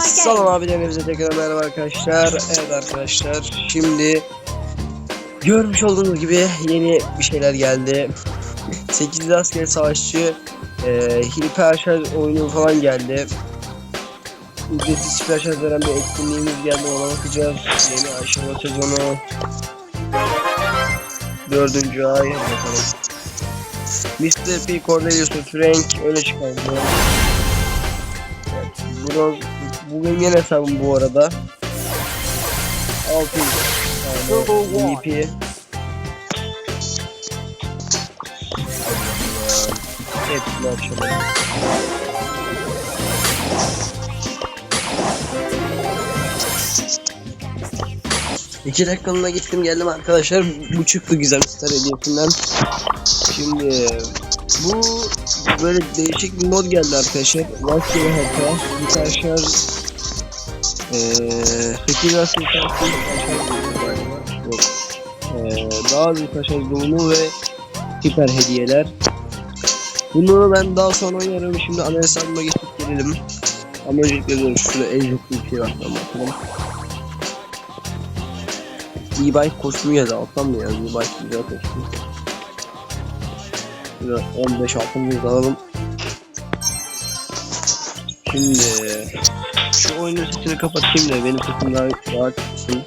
Salam abilerimize tekrar merhaba arkadaşlar. Evet arkadaşlar şimdi görmüş olduğunuz gibi yeni bir şeyler geldi. 8 asker savaşçı e, şarj oyunu falan geldi. Ücretsiz şarj veren bir etkinliğimiz geldi ona bakacağız. Yeni aşama sezonu dördüncü ay bakalım. Mr. P. Cornelius Frank öne çıkardı. Evet, Bronz, bu benim yeni hesabım bu arada. 600 tane VP. Hepsini açalım. İki dakikalığına gittim geldim arkadaşlar. Bu çıktı güzel star hediyesinden. Şimdi bu böyle değişik bir mod geldi arkadaşlar. Rastgele. Bir tane şarj eee bir Yok. Eee daha büyük şarj bulumu ve hiper hediyeler. Bunu ben daha sonra oynarım. Şimdi ana hesabıma geçip gelelim. Ama öncelikle şurada en çok bir şey var. Tamam. E-bike kostümü geldi. Alsam mı ya? E-bike güzel kostüm. Şurada 15 altımızı alalım. Şimdi şu oyunun sesini kapatayım da benim sesim daha rahat çıksın.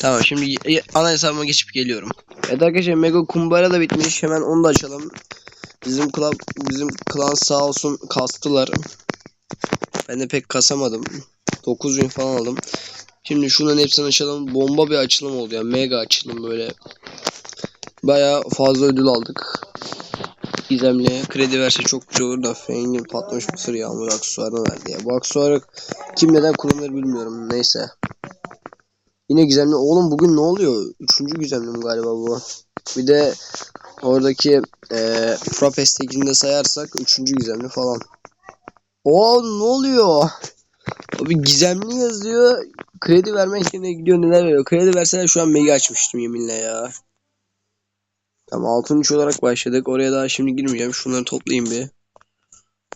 Tamam şimdi ana hesabıma geçip geliyorum. Evet arkadaşlar Mega Kumbara da bitmiş. Hemen onu da açalım. Bizim club bizim klan sağ olsun kastılar. Ben de pek kasamadım. 9000 falan aldım. Şimdi şunların hepsini açalım. Bomba bir açılım oldu ya. Mega açılım böyle. Baya fazla ödül aldık. Gizemli kredi verse çok güzel olur da Feng'in patlamış mısır yağmur aksesuarını verdi ya. Bu aksesuarı kim neden kullanır bilmiyorum. Neyse. Yine gizemli. Oğlum bugün ne oluyor? Üçüncü gizemlim galiba bu. Bir de oradaki eee Frapes tekinde sayarsak üçüncü gizemli falan. Oo ne oluyor? Abi gizemli yazıyor. Kredi vermek yerine gidiyor neler veriyor. Kredi verseler şu an mega açmıştım yeminle ya. Tamam altın üç olarak başladık. Oraya daha şimdi girmeyeceğim. Şunları toplayayım bir.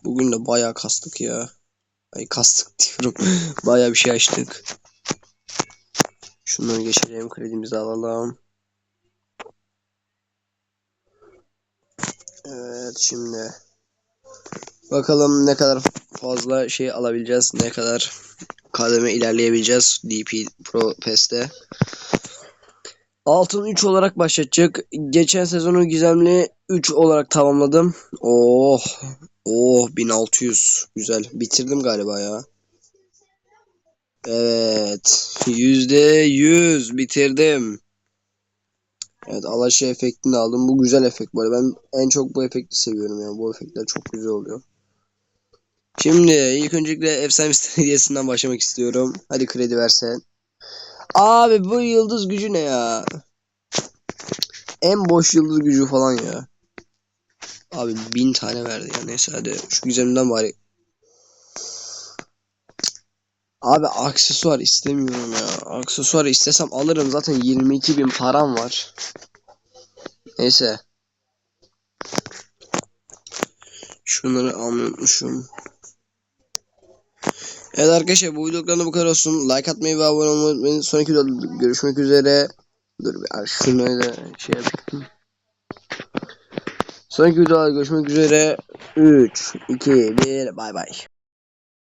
Bugün de bayağı kastık ya. Ay kastık diyorum. bayağı bir şey açtık. Şunları geçelim. Kredimizi alalım. Evet şimdi. Bakalım ne kadar fazla şey alabileceğiz. Ne kadar kademe ilerleyebileceğiz DP Pro PES'te. Altın 3 olarak başlatacak. Geçen sezonu gizemli 3 olarak tamamladım. Oh. Oh 1600. Güzel. Bitirdim galiba ya. Evet. %100 bitirdim. Evet Alaşa efektini aldım. Bu güzel efekt arada. Ben en çok bu efekti seviyorum yani. Bu efektler çok güzel oluyor. Şimdi ilk öncelikle efsane hediyesinden başlamak istiyorum. Hadi kredi versen. Abi bu yıldız gücü ne ya? En boş yıldız gücü falan ya. Abi bin tane verdi ya neyse hadi şu güzelinden bari. Abi aksesuar istemiyorum ya. Aksesuar istesem alırım zaten 22 bin param var. Neyse. Şunları almayı unutmuşum. Evet arkadaşlar bu videolarında bu kadar olsun. Like atmayı ve abone olmayı unutmayın. Sonraki videoda görüşmek üzere. Dur bir şunu da şey yapayım. Sonraki videoda görüşmek üzere. 3, 2, 1, bay bay.